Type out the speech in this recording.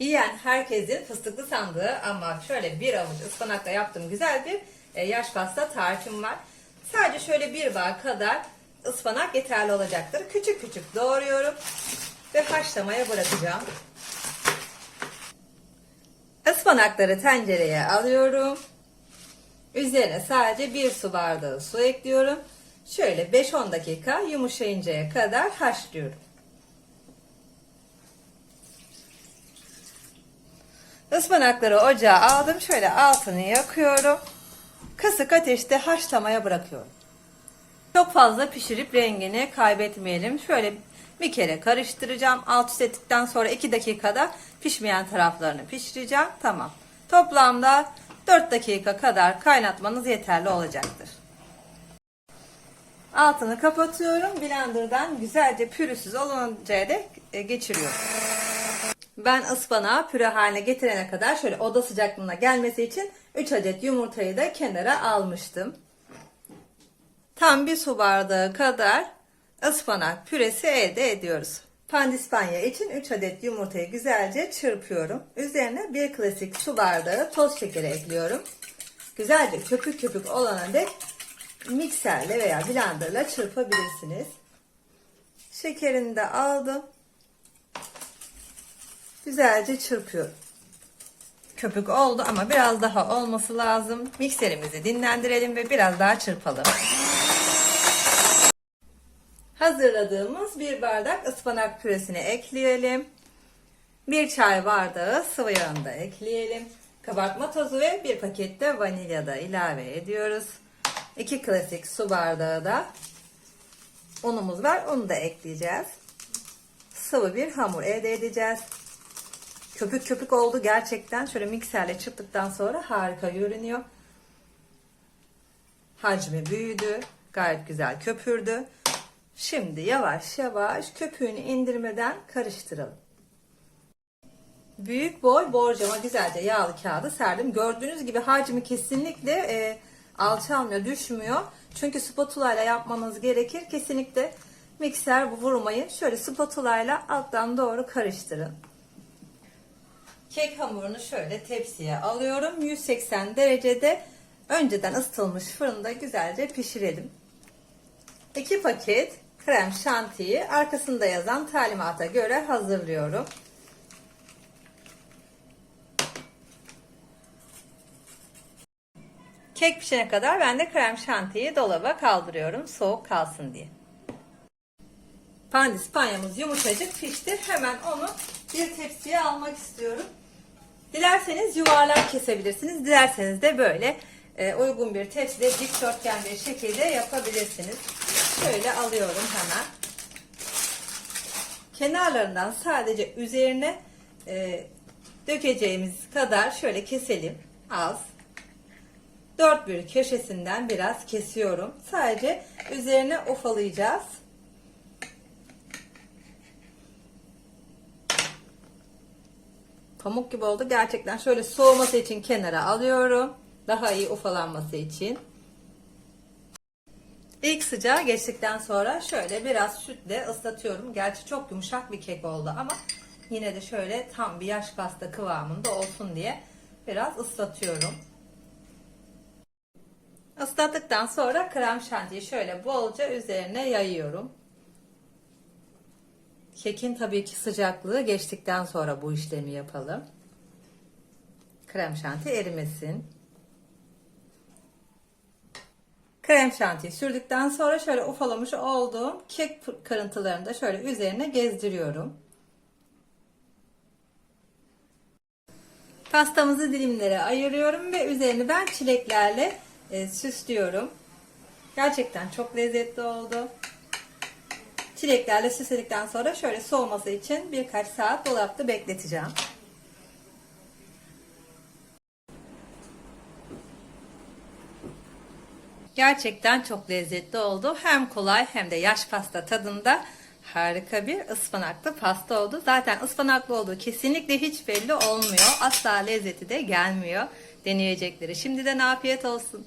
Yiyen herkesin fıstıklı sandığı ama şöyle bir avuç ıspanakla yaptığım güzel bir e, yaş pasta tarifim var. Sadece şöyle bir bağ kadar ıspanak yeterli olacaktır. Küçük küçük doğruyorum ve haşlamaya bırakacağım. Ispanakları tencereye alıyorum. Üzerine sadece bir su bardağı su ekliyorum. Şöyle 5-10 dakika yumuşayıncaya kadar haşlıyorum. Ispanakları ocağa aldım. Şöyle altını yakıyorum. Kısık ateşte haşlamaya bırakıyorum. Çok fazla pişirip rengini kaybetmeyelim. Şöyle bir kere karıştıracağım. Alt üst ettikten sonra 2 dakikada pişmeyen taraflarını pişireceğim. Tamam. Toplamda 4 dakika kadar kaynatmanız yeterli olacaktır. Altını kapatıyorum. Blenderdan güzelce pürüzsüz oluncaya dek e, geçiriyorum. Ben ıspanağı püre haline getirene kadar şöyle oda sıcaklığına gelmesi için 3 adet yumurtayı da kenara almıştım. Tam bir su bardağı kadar ıspanak püresi elde ediyoruz. Pandispanya için 3 adet yumurtayı güzelce çırpıyorum. Üzerine bir klasik su bardağı toz şekeri ekliyorum. Güzelce köpük köpük olana dek mikserle veya blenderla çırpabilirsiniz. Şekerini de aldım. Güzelce çırpıyorum. Köpük oldu ama biraz daha olması lazım. Mikserimizi dinlendirelim ve biraz daha çırpalım. Hazırladığımız bir bardak ıspanak püresini ekleyelim. Bir çay bardağı sıvı yağını da ekleyelim. Kabartma tozu ve bir paket de vanilya da ilave ediyoruz. 2 klasik su bardağı da unumuz var. Onu da ekleyeceğiz. Sıvı bir hamur elde edeceğiz. Köpük köpük oldu gerçekten. Şöyle mikserle çırptıktan sonra harika görünüyor. Hacmi büyüdü. Gayet güzel köpürdü. Şimdi yavaş yavaş köpüğünü indirmeden karıştıralım. Büyük boy borcama güzelce yağlı kağıdı serdim. Gördüğünüz gibi hacmi kesinlikle e, alçalmıyor, düşmüyor. Çünkü spatula ile yapmanız gerekir. Kesinlikle mikser vurmayın. Şöyle spatula ile alttan doğru karıştırın. Kek hamurunu şöyle tepsiye alıyorum. 180 derecede önceden ısıtılmış fırında güzelce pişirelim. 2 paket krem şantiyi arkasında yazan talimata göre hazırlıyorum. Kek pişene kadar ben de krem şantiyi dolaba kaldırıyorum soğuk kalsın diye. Pandispanyamız yumuşacık pişti. Hemen onu bir tepsiye almak istiyorum. Dilerseniz yuvarlak kesebilirsiniz. Dilerseniz de böyle e, uygun bir tepside dikdörtgen bir şekilde yapabilirsiniz. Şöyle alıyorum hemen. Kenarlarından sadece üzerine e, dökeceğimiz kadar şöyle keselim. Az. Dört bir köşesinden biraz kesiyorum. Sadece üzerine ufalayacağız. Pamuk gibi oldu. Gerçekten şöyle soğuması için kenara alıyorum. Daha iyi ufalanması için. İlk sıcağı geçtikten sonra şöyle biraz sütle ıslatıyorum. Gerçi çok yumuşak bir kek oldu ama yine de şöyle tam bir yaş pasta kıvamında olsun diye biraz ıslatıyorum. Islattıktan sonra krem şantiyi şöyle bolca üzerine yayıyorum. Kekin tabii ki sıcaklığı geçtikten sonra bu işlemi yapalım. Krem şanti erimesin. Krem şantiyi sürdükten sonra şöyle ufalamış olduğum kek kırıntılarını da şöyle üzerine gezdiriyorum. Pastamızı dilimlere ayırıyorum ve üzerini ben çileklerle e, süslüyorum. Gerçekten çok lezzetli oldu. Çileklerle süsledikten sonra şöyle soğuması için birkaç saat dolapta bekleteceğim. Gerçekten çok lezzetli oldu. Hem kolay hem de yaş pasta tadında harika bir ıspanaklı pasta oldu. Zaten ıspanaklı olduğu kesinlikle hiç belli olmuyor. Asla lezzeti de gelmiyor deneyecekleri. Şimdiden afiyet olsun.